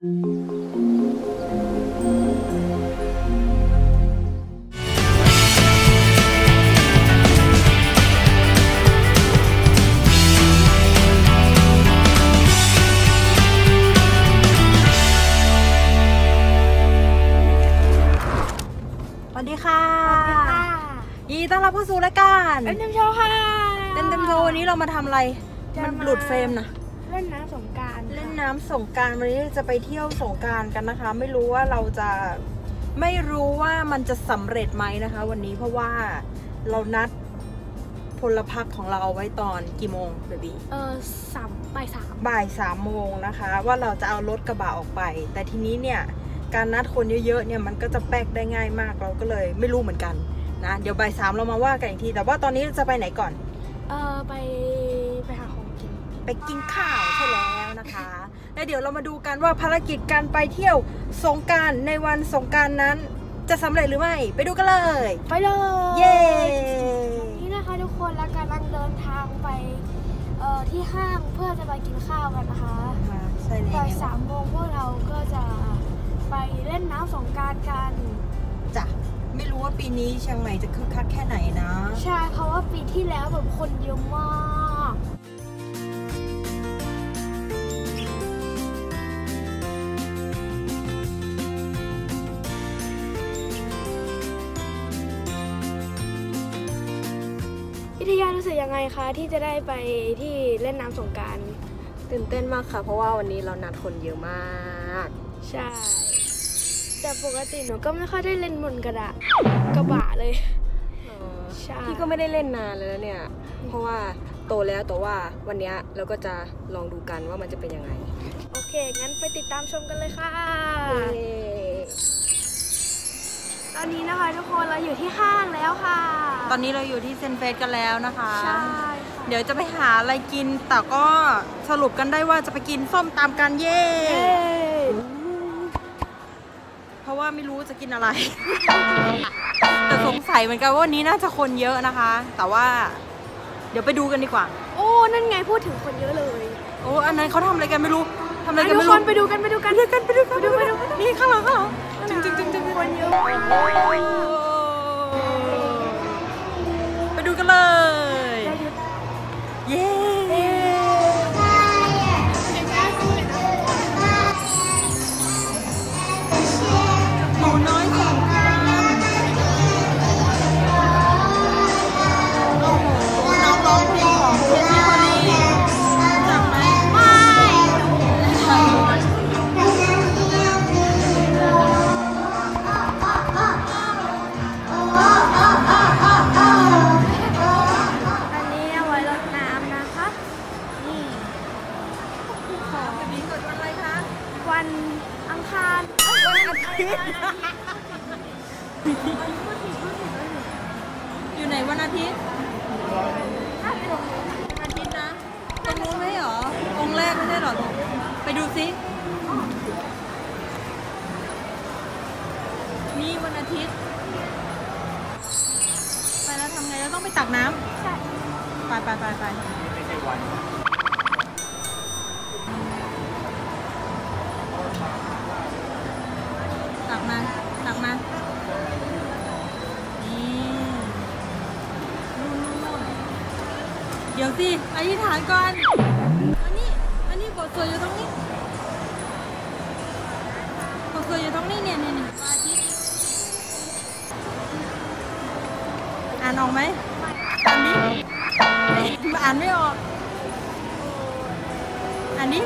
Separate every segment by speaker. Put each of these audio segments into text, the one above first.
Speaker 1: สวัสดีค่ะยินดีต้อนรับเข้าสู่รายการ
Speaker 2: เล่นน้ำโชว์ค่ะ
Speaker 1: เต้นเต็มโชว์วันนี้เรามาทำอะไร
Speaker 2: จะ
Speaker 1: มัน
Speaker 2: มา
Speaker 1: หลุดเฟรมนะ
Speaker 2: เล่นน้ำสงกราร
Speaker 1: เล่นน้ำสงกรารวันนี้จะไปเที่ยวสงกรารกันนะคะ ไม่รู้ว่าเราจะไม่รู้ว่ามันจะสำเร็จไหมนะคะ วันนี้เพราะว่าเรานัดพลพรรคของเราเอาไว้ตอนกี่โมงเบบี
Speaker 2: เออสามบ่ายสาม
Speaker 1: บ่ายสามโมงนะคะ ว่าเราจะเอารถกระบะออกไป แต่ทีนี้เนี่ยการนัดคนเยอะๆเนี่ยมันก็จะแป๊กได้ง่ายมากเราก็เลยไม่รู้เหมือนกันนะเดี๋ยวบ่ายสามเรามาว่ากันอีกที แต่ว่าตอนนี้จะไปไหนก่อน
Speaker 2: เออไป ไปกิน
Speaker 1: ข้าวใช่แล้วนะคะแล้วเดี๋ยวเรามาดูกันว่าภารกิจการไปเที่ยวสงกรารในวันสงกรารนั้นจะสำเร็จหรือไม่ ไปดูกันเลย
Speaker 2: ไปเลย
Speaker 1: เย้
Speaker 2: นี่นะคะทุกคนแล้วกำลังเดินทางไปเอ่อที่ห้างเพื่อจะไปกินข้าวกันนะคะ
Speaker 1: ค่ะใช่แล้
Speaker 2: บ่า
Speaker 1: วย
Speaker 2: สามโมงพวกเราก็จะไปเล่นน้ำสงกรารกัน
Speaker 1: จ้ะไม่รู้ว่าปีนี้เชียงใหม่จะคึกคักแค่ไหนนะ
Speaker 2: ใช่ เพราะว่าปีที่แล้วแบบคนเยอะมาก รู้สึกยังไงคะที่จะได้ไปที่เล่นน้ำสงกราร
Speaker 3: ตื่นเต้นมากค่ะ เพราะว่าวันนี้เรานัดคนเยอะมาก
Speaker 2: ใช่ แต่ปกติหนูก็ไม่ค่อยได้เล่นบนกระดาษกระบะเลยใช่
Speaker 3: พี่ก็ไม่ได้เล่นนานแล้วเนี่ย เพราะว่าโตแล้วแต่ว่าวันเนี้ยเราก็จะลองดูกันว่ามันจะเป็นยังไง
Speaker 2: โอเค งั้นไปติดตามชมกันเลยค่ะ
Speaker 3: เย้
Speaker 2: ต อนนี้นะคะทุกคนเราอยู่ที่ห้างแล้วค่ะ
Speaker 1: ตอนนี้เราอยู่ที่เซนเฟสกันแล้วนะคะ
Speaker 2: ใช่ค่ะ
Speaker 1: เดี๋ยวจะไปหาอะไรกิน แต่ก็สรุปกันได้ว่าจะไปกินส้มตามกันเย่
Speaker 2: เย้
Speaker 1: เพราะว่าไม่รู้จะกินอะไร แต่สงสัยเหมือนกันว่าวันนี้น่าจะคนเยอะนะคะ แต่ว่าเดี๋ยวไปดูกันดีกว่า
Speaker 2: โอ้นั่นไงพูดถึงคนเยอะเลย
Speaker 1: โอ้อันนั้นเขาทำอะไรกันไม่รู้ทำอะไร
Speaker 2: อะ
Speaker 1: กัน
Speaker 2: ทุก
Speaker 1: ไม่
Speaker 2: ค
Speaker 1: รู้
Speaker 2: นไปดูกันไปดูกัน
Speaker 1: ไปดูกันไปดูกัน
Speaker 2: ไปดูไปดู
Speaker 1: นี่ข้างหลังข้างหลังจึงจึงจึง จึง ดี๋ย
Speaker 2: ว
Speaker 1: สิอธิษฐานก่อน อันนี้ อันนี้บทสวดอยู่ตรงนี้ บทสวดอยู่ตรงนี้เนี่ยเนี่ยเนี่ยอาทิตย์อ่านออกไหมอ่านนี้อ่านไม่ออกอันนี้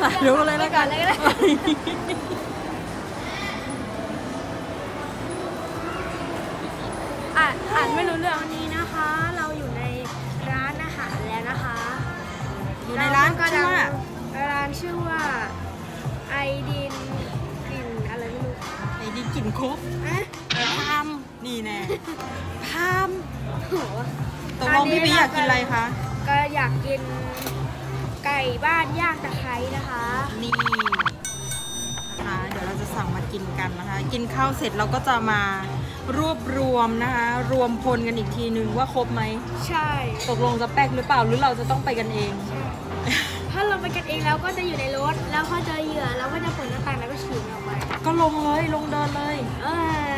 Speaker 2: สาธุ
Speaker 1: เลยแล้วกัน
Speaker 2: ไปก่อนเลยก็ได้อ่านอ่านไม่รู้เรื่องวันนี้นะคะ เราอยู่ในร้านอาหารแล้วนะคะ
Speaker 1: อยู่ในร้าน
Speaker 2: ก็
Speaker 1: ชื่อว่า
Speaker 2: ร้านชื่อว่าไอดินกลิ่นอะไรไม่รู้
Speaker 1: ไอ้ดินกลิ่นคุก
Speaker 2: เอ๊ะ
Speaker 1: พามนี่แน่พาม
Speaker 2: โห
Speaker 1: พตกลงพี่ปีอยากกินอะไรคะ
Speaker 2: ก็อยากกินไก่บ้านย่างตะไคร้นะคะ
Speaker 1: นี่นะคะเดี๋ยวเราจะสั่งมากินกันนะคะ กินข้าวเสร็จเราก็จะมารวบรวมนะคะ รวมพลกันอีกทีนึงว่าครบไหม
Speaker 2: ใช่
Speaker 1: ตกลงจะแป๊กหรือเปล่าหรือเราจะต้องไปกันเอง
Speaker 2: ถ้าเราไปกันเองแล้วก็จะอยู่ในรถ แล้วพอเจอเหยื่อเราก็จะเปิดหน้าต่างแล้วก็ฉีดออกไป
Speaker 1: ก็ลงเลยลงเดินเลย
Speaker 2: เออ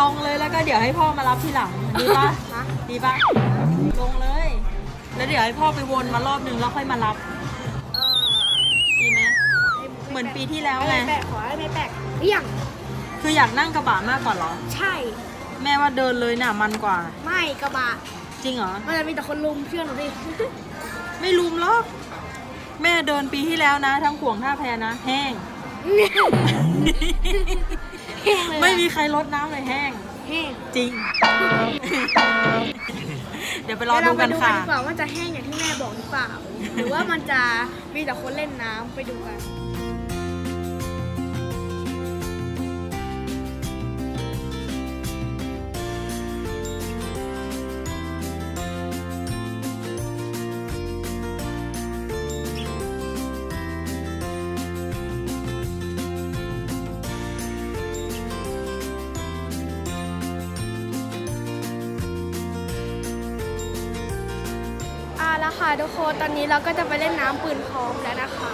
Speaker 1: ลงเลยแล้วก็เดี๋ยวให้พ่อมารับทีหลังดีปะดีปะลงเลย แล้วเดี๋ยวให้พ่อไปวนมารอบนึงแล้วค่อยมารับ
Speaker 2: เออ
Speaker 1: ดีไหมเหมือนปีที่แล้วไง
Speaker 2: ม่แปลกขอให้ไม่แปลกเรี่ยง
Speaker 1: คืออยากนั่งกระบะมากกว่าเหรอ
Speaker 2: ใช่
Speaker 1: แม่ว่าเดินเลยน่ะมันกว่า
Speaker 2: ไม่กระบะ
Speaker 1: จริงเหรอ
Speaker 2: มันจะมีแต่คนลุมเชื่อหนูดิ
Speaker 1: ไม่ลุมหรอกแม่เดินปีที่แล้วนะ ทั้งขวงท่าแพนะ แห้ง
Speaker 2: แห้งเลยอะ
Speaker 1: ไม่มีใครลดน้ำเลยแห้ง
Speaker 2: แห้ง
Speaker 1: จริง เดี๋ยวไปรอดูกันค่ะ
Speaker 2: เดี๋ยวเราไปดูกันดีกว่าว่าจะแห้งอย่างที่แม่บอกหรือเปล่า หรือว่ามันจะมีแต่คนเล่นน้ำไปดูกัน ค่ะทุกคน ตอนนี้เราก็จะไปเล่นน้ำปืนพร้อมแล้วนะคะ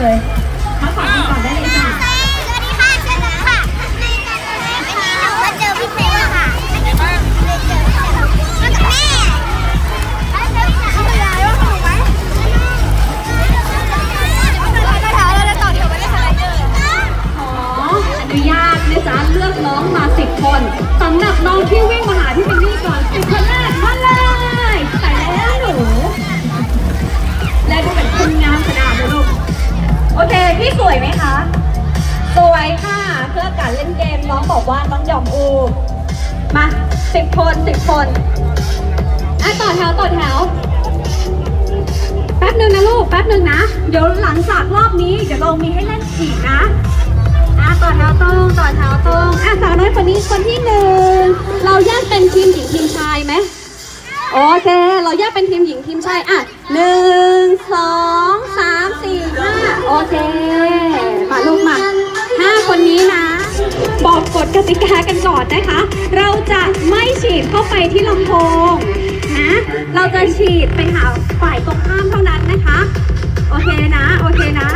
Speaker 4: เลยพักผ่อนกันก่อนได้เลยค่ะี่
Speaker 5: สวยไหม
Speaker 4: คะ สวยค่ะ เพื่อการเล่นเกมน้องบอกว่าน้องยอมอูมาสิบคนสิบคนอะต่อแถวต่อแถว แป๊บหนึ่งนะลูกแป๊บหนึ่งนะ เดี๋ยวหลังจากรอบนี้เดี๋ยวเรามีให้เล่นอีกนะอะต่อแถวตรงต่อแถวตรงอะสาวน้อยคนนี้คนที่หนึ่งเราแยกเป็นทีมหญิงทีมชายไหมโอเค เราแยกเป็นทีมหญิงทีมชาย อะหนึ่งสองสามสี่ห้าโอเค นี้นะ บอกกฎกติกากันก่อนนะคะ เราจะไม่ฉีดเข้าไปที่ลำโพงนะ เราจะฉีดไปหาฝ่ายตรงข้ามเท่านั้นนะคะ โอเคนะ โอเคนะ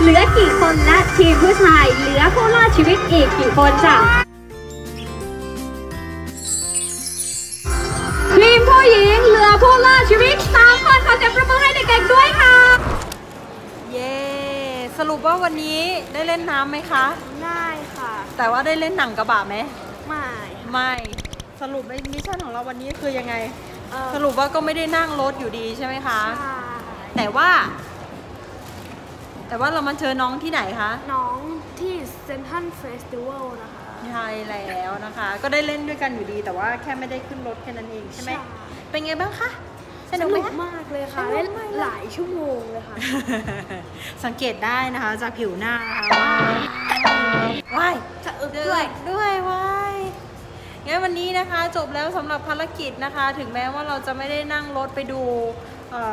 Speaker 4: เหลือกี่คนและทีมผู้ชาย เหลือผู้รอดชีวิตอีกกี่คนจ้ะทีมผู้หญิงเหลือผู้รอดชีวิตสามคนขอเสียงประมือให้เด็กๆด้วยค่ะ
Speaker 1: เย้สรุปว่าวันนี้ได้เล่นน้ำไหมคะ
Speaker 2: ได้ค่ะ
Speaker 1: แต่ว่าได้เล่นหนังกระบะไหม
Speaker 2: ไม่
Speaker 1: ไม่สรุปในมิชชั่นของเราวันนี้คือยังไง
Speaker 2: เออ
Speaker 1: สรุปว่าก็ไม่ได้นั่งรถอยู่ดีใช่ไหมคะ
Speaker 2: ใช่
Speaker 1: แต่ว่า แต่ว่าเรามาเจอน้องที่ไหนคะ
Speaker 2: น้องที่เซนทันเฟสติวัลนะคะ
Speaker 1: ใช่แล้วนะคะ ก็ได้เล่นด้วยกันอยู่ดี แต่ว่าแค่ไม่ได้ขึ้นรถแค่นั้นเองใช่ไหม
Speaker 2: ใช่
Speaker 1: เป็นไงบ้างคะส
Speaker 2: ส
Speaker 1: นุกไหม
Speaker 2: นุก
Speaker 1: คะ
Speaker 2: มากเลยค่ะ
Speaker 1: สนุ
Speaker 2: เล่
Speaker 1: ก
Speaker 2: น
Speaker 1: มากเลย
Speaker 2: หลายชั่วโมงเลยค่ะ
Speaker 1: สังเกตได้นะคะจากผิวหน้านะคะว่าว้าย
Speaker 2: จะอึกด้วย
Speaker 1: ด้วยว้ายงั้นวันนี้นะคะ จบแล้วสำหรับภารกิจนะคะ ถึงแม้ว่าเราจะไม่ได้นั่งรถไปดู เอ่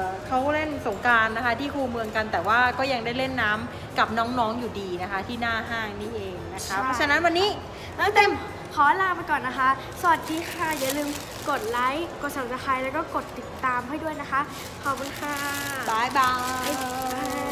Speaker 1: อเขาเล่นสงกรารนะคะที่คูเมืองกันแต่ว่าก็ยังได้เล่นน้ำกับน้องๆอยู่ดีนะคะ ที่หน้าห้างนี่เองนะคะ
Speaker 2: ใช่
Speaker 1: เพราะฉะนั้นวันนี้
Speaker 2: แล้วเต็มขอลาไปก่อนนะคะ สวัสดีค่ะ อย่าลืมกดไลค์ กด subscribe แล้วก็กดติดตามให้ด้วยนะคะ ขอบคุณค่ะ
Speaker 1: บายบาย
Speaker 2: บ๊ายบาย